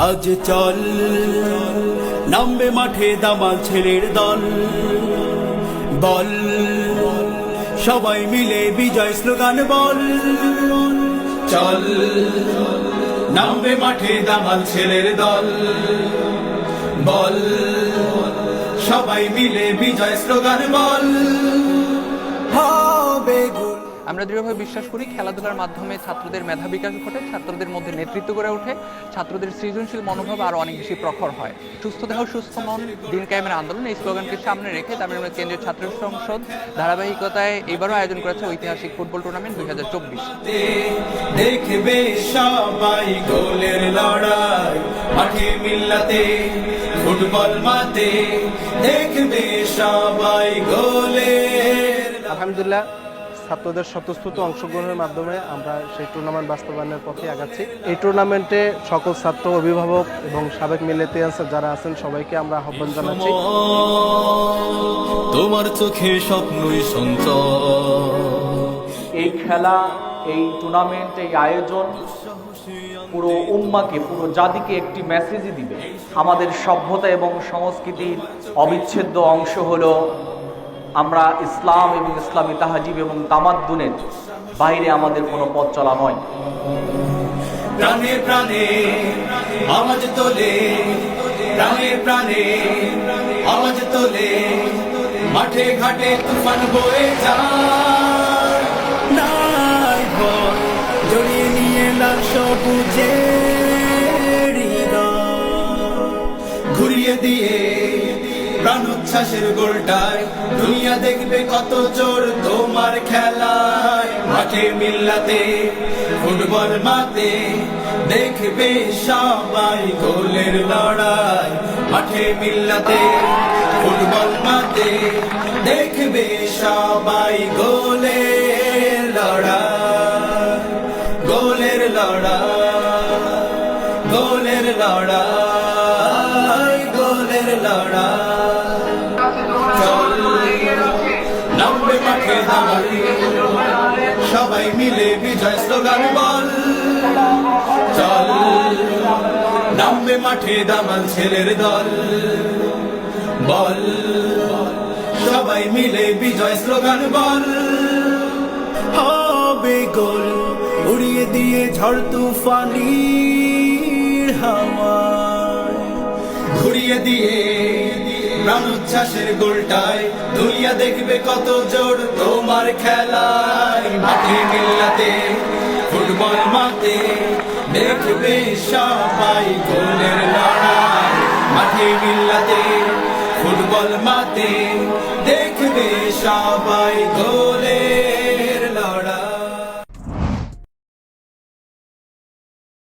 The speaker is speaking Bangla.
আজ চল, নামবে মাঠে দামাল ছেলের দল। বল, সবাই মিলে বিজয় স্লোগান বল। চল, নামবে মাঠে দামাল ছেলের দল। বল, সবাই মিলে বিজয় স্লোগান বল। গোল আমরা দৃঢ়ভাবে বিশ্বাস করি খেলাধুলার মাধ্যমে ছাত্রদের মেধা বিকাশ ঘটে ছাত্রদের মধ্যে নেতৃত্ব গড়ে ওঠে ছাত্রদের সৃজনশীল মনোভাব আরও অনেক বেশি প্রখর হয়। সুস্থ দেহ সুস্থ মন দিন কায়েমের আন্দোলন এই স্লোগানকে সামনে রেখে তামিলনাড়ু কেন্দ্রীয় ছাত্র সংসদ ধারাবাহিকতায় এবারও আয়োজন করেছে ঐতিহাসিক ফুটবল টুর্নামেন্ট দুই হাজার চব্বিশ। দেখবে সবাই গোলের লড়াই মাঠে মিল্লাতে ফুটবল মাতে দেখবে সবাই গোলের আলহামদুলিল্লাহ ছাত্রদের স্বতঃস্ফূর্ত অংশগ্রহণের মাধ্যমে আমরা সেই টুর্নামেন্ট বাস্তবায়নের পথে আগাচ্ছি। এই টুর্নামেন্টে সকল ছাত্র অভিভাবক এবং সাবেক মিলেটিয়ান্স যারা আছেন সবাইকে আমরা আহ্বান জানাচ্ছি। তোমার চোখে স্বপ্নই এই খেলা এই টুর্নামেন্ট এই আয়োজন পুরো উম্মাকে পুরো জাতিকে একটি মেসেজই দিবে। আমাদের সভ্যতা এবং সংস্কৃতির অবিচ্ছেদ্য অংশ হলো আমরা ইসলাম এবং ইসলামী তাহাজিব এবং তামাদ্দুনের বাইরে আমাদের কোনো পথ চলা নয়। প্রাণে প্রাণে আওয়াজ তোলে, প্রাণে প্রাণে আওয়াজ তোলে, মাঠে ঘাটে তুফান বয়ে জড়িয়ে নিয়ে লাল সবুজে ঘুরিয়ে দিয়ে উচ্ছ্বাসের গোলটায়। দুনিয়া দেখবে কত জোর তোমার খেলায়। মাঠে মিল্লাতে, ফুটবল মাতে দেখবে সবাই গোলের লড়াই। মাঠে মিল্লাতে, ফুটবল মাতে দেখবে সবাই গোলের লড়াই। গোলের লড়াই গোলের লড়াই। সবাই মিলে বিজয় স্লোগান, বল। চল। নামবে মাঠে দামাল ছেলের দল। বল। সবাই মিলে বিজয় স্লোগান, বল। হবে গোল। উড়িয়ে দিয়ে ঝড় তুফানির হাওয়ায়। ঘুরিয়ে দিয়ে প্রাণ উচ্ছ্বাসের গোলটায় দুনিয়া দেখবে কত জোর তোমার খেলায়। মাঠে মিল্লাতে ফুটবল মাতে দেখবে সবাই গোলের লড়াই। মাঠে মিল্লাতে ফুটবল মাতে দেখবে সবাই গোলের